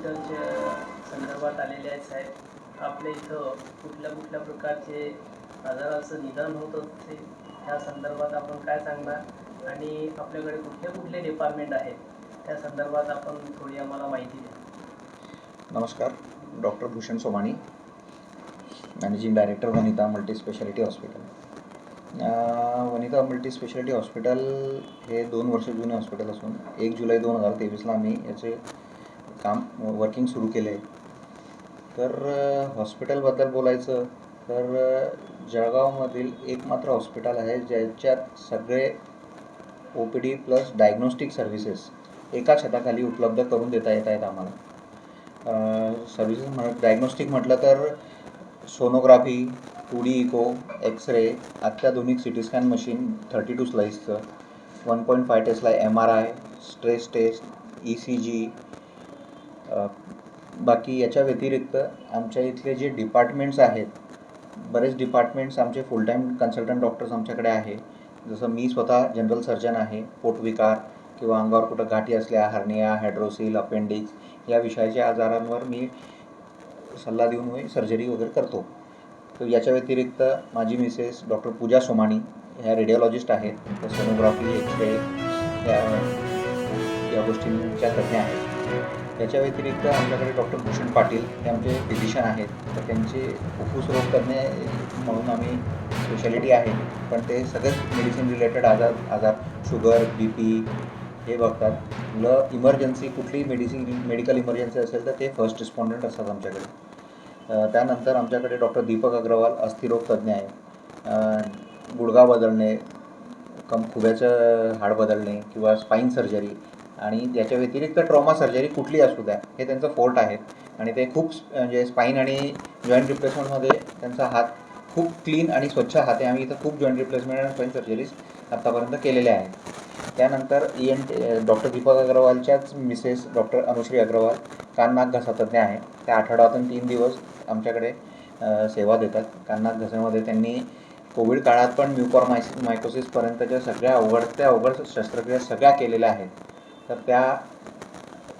हॉस्पिटलच्या संदर्भात आलेले आहेत साहेब. आपल्या इथं कुठल्या कुठल्या प्रकारचे आजाराचं निदान होत असते त्या संदर्भात आपण काय सांगणार? आणि आपल्याकडे कुठले कुठले डिपार्टमेंट आहेत? त्या संदर्भात आपण थोडी आम्हाला माहिती द्या. नमस्कार. Doctor Bhushan Somani managing director Vanita multi speciality hospital Vanita multi speciality hospital हे दोन वर्ष जुने हॉस्पिटल असून एक जुलै दोन हजार तेवीसला आम्ही याचे काम वर्किंग सुरू केले तर हॉस्पिटलबद्दल बोलायचं तर जळगावमधील एकमात्र हॉस्पिटल आहे ज्याच्यात सगळे O P D plus diagnostic services एका छताखाली उपलब्ध करून देता येत आहेत आम्हाला. सर्व्हिसेस म्हण डायग्नोस्टिक म्हटलं तर sonography two D echo X ray अत्याधुनिक C T scan machine thirty two स्लाईसचं one point five टेस्टला M R I stress test E C G बाकी याच्या व्यतिरिक्त आमच्या इथले जे डिपार्टमेंट्स आहेत बरेच डिपार्टमेंट्स आमचे फुल टाईम कन्सल्टंट डॉक्टर्स आमच्याकडे आहे. जसं मी स्वतः जनरल सर्जन आहे पोटविकार किंवा अंगावर कुठं गाठी असल्या हर्निया हायड्रोसिल अपेंडिक्स या विषयाच्या आजारांवर मी सल्ला देऊन मी सर्जरी वगैरे करतो. तर याच्या व्यतिरिक्त माझी मिसेस डॉक्टर पूजा सोमाणी ह्या रेडिओलॉजिस्ट आहेत. सोनोग्राफी एक्सरे या या गोष्टींच्या तज्ज्ञ आहेत. याच्या व्यतिरिक्त आमच्याकडे डॉक्टर भूषण पाटील हे आमचे फिजिशियन आहेत. तर त्यांचे फुफ्फुस रोग करणे म्हणून आम्ही स्पेशालिटी आहे. पण ते सगळेच मेडिसिन रिलेटेड आजार आजार शुगर बी पी हे बघतात. मुलं इमर्जन्सी कुठली मेडिसिन मेडिकल इमर्जन्सी असेल तर ते फर्स्ट रिस्पॉन्डंट असतात आमच्याकडे. त्यानंतर आमच्याकडे डॉक्टर दीपक अग्रवाल अस्थिरोग तज्ज्ञ आहे अ, गुडघा बदलणे कम खुब्याचं हाड बदलणे किंवा स्पाईन सर्जरी आणि याच्या व्यतिरिक्त ट्रॉमा सर्जरी कुठली असू द्या हे त्यांचं फोर्ट आहे. आणि ते खूप म्हणजे स्पाईन आणि जॉईंट रिप्लेसमेंटमध्ये त्यांचा हात खूप क्लीन आणि स्वच्छ हात आहे. आम्ही इथं खूप जॉईंट रिप्लेसमेंट आणि स्पाईन सर्जरीज आत्तापर्यंत केलेल्या आहेत. त्यानंतर ई एन डॉक्टर दीपक अग्रवालच्याच मिसेस डॉक्टर अनुश्री अग्रवाल कान नाक आहे. त्या आठवड्यातून तीन दिवस आमच्याकडे सेवा देतात. कान नाक त्यांनी कोविड काळात पण म्युकॉर मायस मायकोसिसपर्यंतच्या सगळ्या अवघड त्या अवघड शस्त्रक्रिया सगळ्या केलेल्या आहेत. तर त्या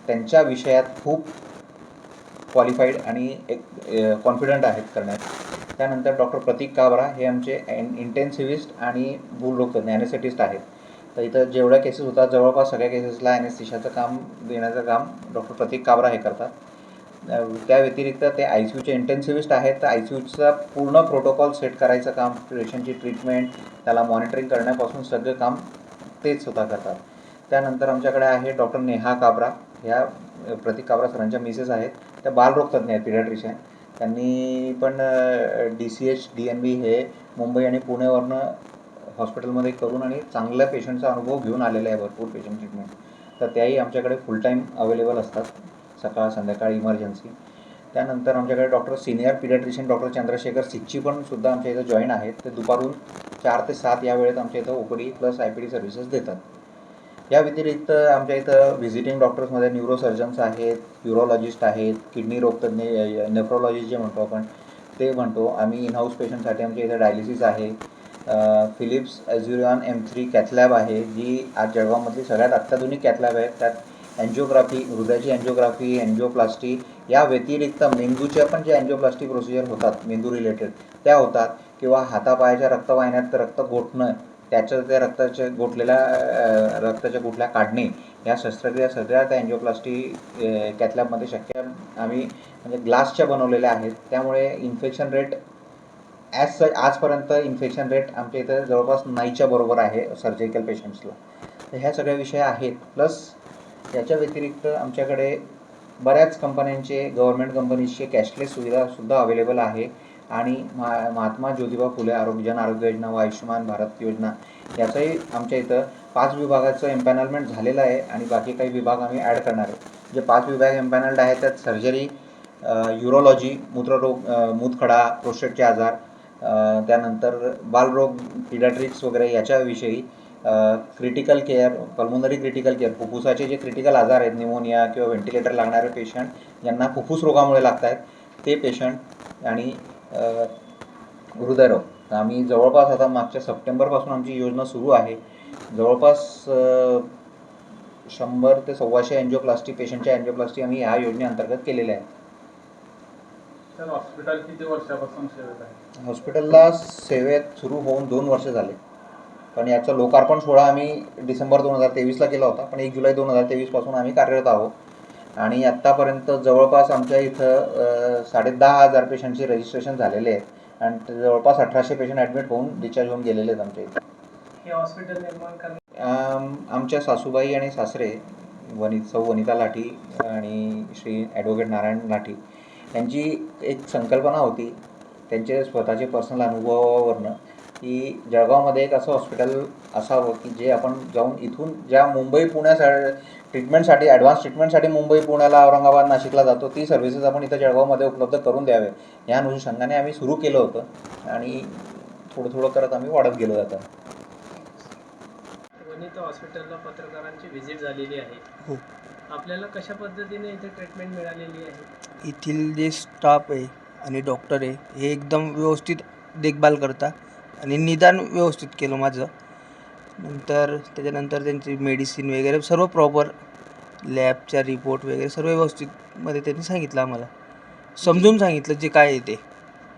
त्यांच्या विषयात खूप क्वालिफाईड आणि एक कॉन्फिडंट आहेत करण्यात. त्यानंतर डॉक्टर प्रतीक काबरा हे आमचे इंटेन्सिव्हिस्ट आणि भूलरोग तज्ज्ञ ॲनेस्थेटिस्ट आहेत. तर इथं जेवढ्या केसेस होतात जवळपास सगळ्या केसेसला ॲनेस्थेशियाचं काम देण्याचं काम डॉक्टर प्रतीक काबरा हे करतात. त्या व्यतिरिक्त ते आय सी यूचे इंटेन्सिव्हिस्ट आहेत. तर आय सी यूचा पूर्ण प्रोटोकॉल सेट करायचं काम पेशंटची ट्रीटमेंट त्याला मॉनिटरिंग करण्यापासून सगळं काम तेच स्वतः करतात. त्यानंतर आमच्याकडे आहे डॉक्टर नेहा काबरा. ह्या प्रतीक काबरा सरांच्या मिसेस आहेत. त्या बालरोग तज्ज्ञ आहेत पिडियाट्रिशियन त्यांनी पण D C H D N B हे मुंबई आणि पुण्यावरनं हॉस्पिटलमध्ये करून आणि चांगल्या पेशंटचा अनुभव घेऊन आलेला आहे भरपूर पेशंट ट्रीटमेंट तर त्याही आमच्याकडे फुल टाईम अवेलेबल असतात. सकाळ संध्याकाळ इमर्जन्सी त्यानंतर आमच्याकडे doctor senior paediatrician doctor Chandrashekhar Sichchi पण सुद्धा आमच्या इथं जॉईन आहेत. ते दुपारून चार ते सात या वेळेत आमच्या इथं O P plus I P D services देतात. या व्यतिरिक्त आमच्या इथं व्हिजिटिंग डॉक्टर्समध्ये न्यूरोसर्जन्स आहेत युरोलॉजिस्ट आहेत किडनी रोगतज्ञ नेफ्रोलॉजिस्ट जे म्हणतो आपण ते म्हणतो. आम्ही इनहाऊस पेशंटसाठी आमच्या इथं डायलिसिस आहे. Philips Azurion M three cath lab आहे जी आज जळगावमधली सगळ्यात अत्याधुनिक कॅथलॅब आहे त्यात अँजिओग्राफी हृदयाची अँजिओग्राफी अँजिओप्लास्टी या व्यतिरिक्त मेंदूच्या पण जे अँजिओप्लास्टी प्रोसिजर होतात मेंदू रिलेटेड त्या होतात. किंवा हातापायाच्या रक्तवाहिन्यात रक्त गोठणं त्याच्या त्या रक्ताच्या गोठलेल्या रक्ताच्या गुठल्या काढणे या शस्त्रक्रिया सगळ्या त्या अँजिओप्लास्टी कॅथलॅबमध्ये शक्य आम्ही म्हणजे ग्लासच्या बनवलेल्या आहेत. त्यामुळे इन्फेक्शन रेट ॲज सच आजपर्यंत इन्फेक्शन रेट आमच्या इथं जवळपास नाहीच्या बरोबर आहे सर्जिकल पेशंट्सला तर ह्या सगळ्या विषय आहेत. प्लस याच्या व्यतिरिक्त आमच्याकडे बऱ्याच कंपन्यांचे गव्हर्मेंट कंपनीजचे कॅशलेस सुविधासुद्धा अवेलेबल आहे. आणि मा महात्मा ज्योतिबा फुले आरोग्य जन आरोग्य योजना व आयुष्यमान भारत योजना याचंही आमच्या इथं पाच विभागाचं एम्पॅनलमेंट झालेलं आहे आणि बाकी काही विभाग आम्ही ॲड करणार आहे. जे पाच विभाग एम्पॅनल्ड आहेत त्यात सर्जरी युरोलॉजी मूत्ररोग मूतखडा प्रोस्टेटचे आजार त्यानंतर बालरोग पिडॅट्रिक्स वगैरे याच्याविषयी critical care pulmonary critical care फुफ्फुसाचे जे क्रिटिकल आजार आहेत निमोनिया किंवा व्हेंटिलेटर लागणारे पेशंट ज्यांना फुफ्फुस रोगामुळे लागत आहेत ते पेशंट आणि तर आम्ही जवळपास आता मागच्या सप्टेंबरपासून आमची योजना सुरू आहे. जवळपास शंभर ते सव्वाशे अँजिओप्लास्टी पेशंटच्या अँजिओप्लास्टी आम्ही ह्या योजनेअंतर्गत केलेल्या आहेत. तर हॉस्पिटल किती वर्षापासून सेवेत आहे? हॉस्पिटलला सेवेत सुरू होऊन दोन वर्ष झाले. पण याचं लोकार्पण सोहळा आम्ही डिसेंबर दोन हजार तेवीसला केला होता. पण एक जुलै दोन हजार तेवीसपासून आम्ही कार्यरत आहोत. आणि आत्तापर्यंत जवळपास आमच्या इथं साडे दहा हजार पेशंटचे रजिस्ट्रेशन झालेले आहे आणि जवळपास अठराशे पेशंट ॲडमिट होऊन डिस्चार्ज होऊन गेलेले आहेत आमच्या इथं. हे हॉस्पिटल निर्माण आमच्या सासूबाई आणि सासरे वनि सौ वनिता लाठी आणि श्री ॲडव्होकेट नारायण लाठी यांची एक संकल्पना होती त्यांचे स्वतःचे पर्सनल अनुभवावरनं की जळगावमध्ये एक असं हॉस्पिटल असावं की जे आपण जाऊन इथून ज्या मुंबई पुण्यासाठी ट्रीटमेंटसाठी ॲडव्हान्स ट्रीटमेंटसाठी मुंबई पुण्याला औरंगाबाद नाशिकला जातो. ती सर्व्हिसेस आपण इथं जळगावमध्ये उपलब्ध करून द्यावे. या अनुषंगाने आम्ही सुरू केलं होतं आणि थोडं थोडं करत आम्ही वाढत गेलो जातं वनिता हॉस्पिटलला पत्रकारांची व्हिजिट झालेली आहे. हो. आपल्याला कशा पद्धतीने इथे ट्रीटमेंट मिळालेली आहे? येथील जे स्टाफ आहे आणि डॉक्टर आहे हे एकदम व्यवस्थित देखभाल करता आणि निदान व्यवस्थित केलं माझं. नंतर त्याच्यानंतर त्यांची मेडिसिन वगैरे सर्व प्रॉपर लॅबचा रिपोर्ट वगैरे सर्व व्यवस्थितमध्ये त्यांनी सांगितलं आम्हाला. समजून सांगितलं जे काय आहे ते.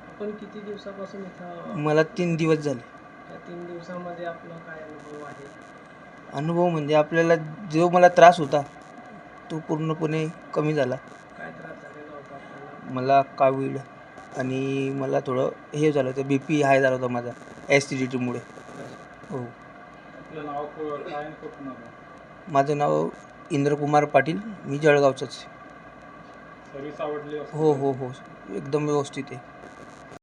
आपण किती दिवसापासून इथं मला तीन दिवस झाले. या तीन दिवसामध्ये आपला काय अनुभव आहे? अनुभव म्हणजे आपल्याला जो मला त्रास होता तो पूर्णपणे कमी झाला. काय त्रास झालेला होता आपल्याला? मला कावीळ आणि मला थोडं हे झालं होतं बी पी हाय झाला होता माझा ॲसिडिटीमुळे हो. आपलं नाव को- काय आणि कुठून आलं माझं नाव इंद्रकुमार पाटील. मी जळगावचंच आहे. सर्व्हिस आवडली हो हो हो. एकदम व्यवस्थित आहे.